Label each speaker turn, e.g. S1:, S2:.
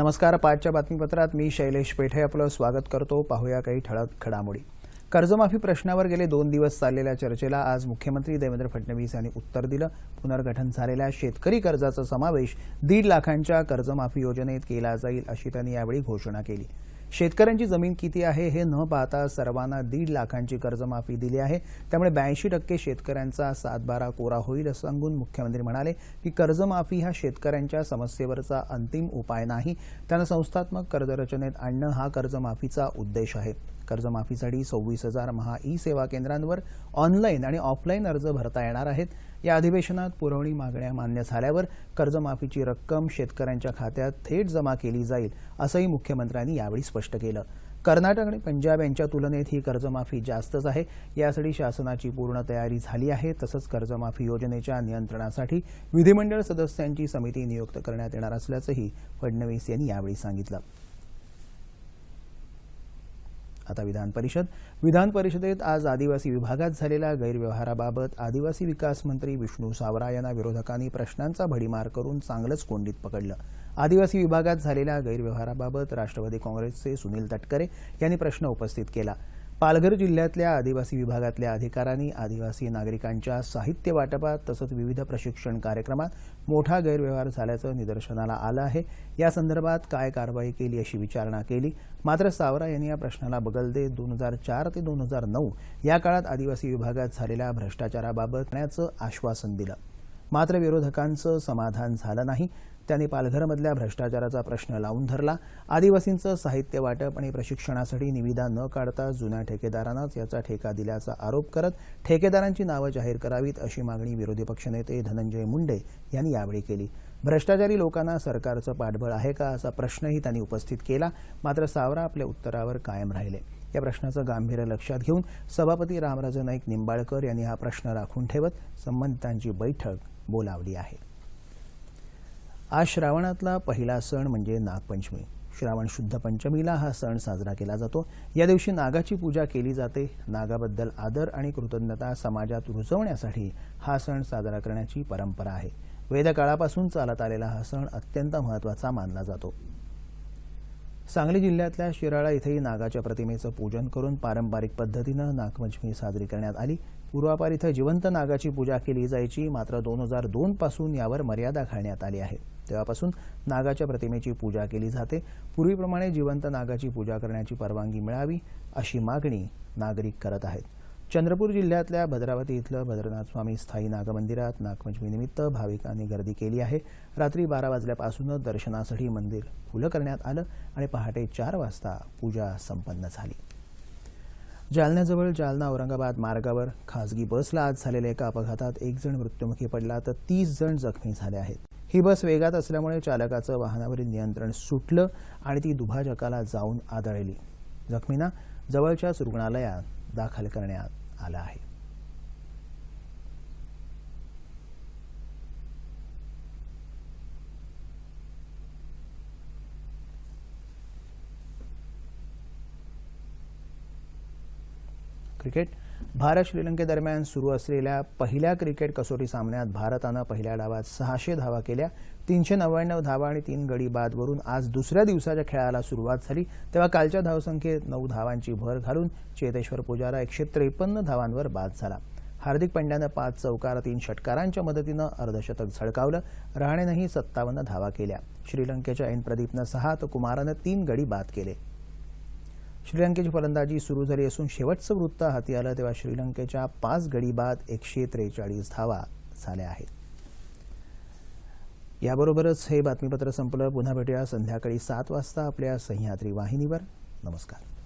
S1: नमस्कार पाचच्या बातमीपत्रात मी शैलेश पेठे आपलं स्वागत करतो. पाहूया काही ठळक घडामोडी. कर्जमाफी प्रश्नावर गेले दोन दिवस चाललेल्या चर्चेला आज मुख्यमंत्री देवेंद्र फडणवीस यांनी उत्तर दिलं. पुनर्गठन झालेल्या शेतकरी कर्जाचा समावेश दीड लाखांच्या कर्जमाफी योजनेत केला जाईल अशी त्यांनी यावेळी घोषणा केली. शेतकऱ्यांची जमीन किती आहे हे न पाहता सर्वांना दीड लाखांची कर्जमाफी दिली आहे. त्यामुळे ब्याऐंशी टक्के शेतकऱ्यांचा सातबारा कोरा होईल असं सांगून मुख्यमंत्री म्हणाले की कर्जमाफी हा शेतकऱ्यांच्या समस्येवरचा अंतिम उपाय नाही. त्यांना संस्थात्मक कर्जरचनेत आणणं हा कर्जमाफीचा उद्देश आहे. कर्जमाफीसाठी सव्वीस हजार महा ई सेवा केंद्रांवर ऑनलाईन आणि ऑफलाईन अर्ज भरता येणार आहेत. या अधिवेशनात पुरवणी मागण्या मान्य झाल्यावर कर्जमाफीची रक्कम शेतकऱ्यांच्या खात्यात थेट जमा केली जाईल असंही मुख्यमंत्र्यांनी यावेळी स्पष्ट केलं. कर्नाटक आणि पंजाब यांच्या तुलनेत ही कर्जमाफी जास्तच आहे. यासाठी शासनाची पूर्ण तयारी झाली आहे. तसंच कर्जमाफी योजनेच्या नियंत्रणासाठी विधिमंडळ सदस्यांची समिती नियुक्त करण्यात येणार असल्याचंही फडणवीस यांनी यावेळी सांगितलं. आता विधान परिषद. विधान परिषदेत आज आदिवासी विभागात झालेल्या गैरव्यवहाराबाबत आदिवासी विकास मंत्री विष्णू सावरा यांना विरोधकांनी प्रश्नांचा भडीमार करून चांगलंच कोंडीत पकडलं. आदिवासी विभागात झालेल्या गैरव्यवहाराबाबत राष्ट्रवादी काँग्रेसचे सुनील तटकरे यांनी प्रश्न उपस्थित केला. पालघर जिल्ह्यातल्या आदिवासी विभागातल्या अधिकाऱ्यांनी आदिवासी नागरिकांच्या साहित्य वाटपात तसंच विविध प्रशिक्षण कार्यक्रमात मोठा गैरव्यवहार झाल्याचं निदर्शनाला आलं आहे. या संदर्भात काय कारवाई केली अशी विचारणा केली. मात्र सावरा यांनी या प्रश्नाला बगल देत दोन हजार चार ते दोन हजार नऊ या काळात आदिवासी विभागात झालेल्या भ्रष्टाचाराबाबत करण्याचं आश्वासन दिलं. मात्र विरोधकांचं समाधान झालं नाही. त्यांनी पालघरमधल्या भ्रष्टाचाराचा प्रश्न लावून धरला. आदिवासींचं साहित्य वाटप आणि प्रशिक्षणासाठी निविदा न काढता जुन्या ठेकेदारांनाच याचा ठेका दिल्याचा आरोप करत ठेकेदारांची नावं जाहीर करावीत अशी मागणी विरोधी पक्षनेते धनंजय मुंडे यांनी यावेळी केली. भ्रष्टाचारी लोकांना सरकारचं पाठबळ आहे का असा प्रश्नही त्यांनी उपस्थित केला. मात्र सावरा आपल्या उत्तरावर कायम राहिले. या प्रश्नाचं गांभीर्य लक्षात घेऊन सभापती रामराजे नाईक निंबाळकर यांनी हा प्रश्न राखून ठेवत संबंधितांची बैठक बोलावली आहे. आज श्रावणातला पहिला सण म्हणजे नागपंचमी. श्रावण शुद्ध पंचमीला हा सण साजरा केला जातो. या दिवशी नागाची पूजा केली जाते. नागाबद्दल आदर आणि कृतज्ञता समाजात रुजवण्यासाठी हा सण साजरा करण्याची परंपरा आहे. वेदकाळापासून चालत आलेला हा सण अत्यंत महत्त्वाचा मानला जातो. सांगली जिल्ह्यातल्या शिराळा इथेही नागाच्या प्रतिमेचं पूजन करून पारंपरिक पद्धतीनं नागपंचमी साजरी करण्यात आली. पूर्वापार इथं जिवंत नागाची पूजा केली जायची. मात्र दोन हजार दोन पासून यावर मर्यादा घालण्यात आली आहे. तेव्हापासून नागाच्या प्रतिमेची पूजा केली जाते. पूर्वीप्रमाणे जिवंत नागाची पूजा करण्याची परवानगी मिळावी अशी मागणी नागरिक करत आहेत. चंद्रपूर जिल्ह्यातल्या भद्रावती इथलं भद्रनाथ स्वामी स्थायी नागमंदिरात नागपंचमीनिमित्त भाविकांनी गर्दी केली आहे. रात्री बारा वाजल्यापासूनच दर्शनासाठी मंदिर खुलं करण्यात आलं आणि पहाटे चार वाजता पूजा संपन्न झाली. जालन्याजवळ जालना औरंगाबाद मार्गावर खासगी बसला आज झालेल्या एका अपघातात एक जण मृत्युमुखी पडला तर तीस जण जखमी झाले आहेत. ही बस वेगात असल्यामुळे चालकाचं वाहनावरील नियंत्रण सुटलं आणि ती दुभाजकाला जाऊन आदळली. जखमींना जवळच्याच रुग्णालयात दाखल करण्यात आलं आहे क्रिकेट भारत श्रीलंकेदरम्यान सुरू असलेल्या पहिल्या क्रिकेट कसोटी सामन्यात भारतानं पहिल्या डावात सहाशे धावा केल्या. तीनशे नव्याण्णव धावा आणि तीन गडी बादवरून आज दुसऱ्या दिवसाच्या खेळाला सुरुवात झाली. तेव्हा कालच्या धावसंख्येत नऊ धावांची भर घालून चेतेश्वर पुजारा एकशे त्रेपन्न धावांवर बाद झाला. हार्दिक पंड्यानं पाच चौकार तीन षटकारांच्या मदतीनं अर्धशतक झळकावलं. रहाणेनंही सत्तावन्न धावा केल्या. श्रीलंकेच्या एन प्रदीपनं सहा तर कुमारानं तीन गडी बाद केले. श्रीलंकेची फलंदाजी सुरू झाली असून शेवटचं वृत्त हाती आलं तेव्हा श्रीलंकेच्या पाच गडी बाद एकशे त्रेचाळीस धावा झाल्या आहेत. याबरोबरच हे बातमीपत्र संपलं. पुन्हा भेटूया संध्याकाळी सात वाजता आपल्या सह्याद्री वाहिनीवर. नमस्कार.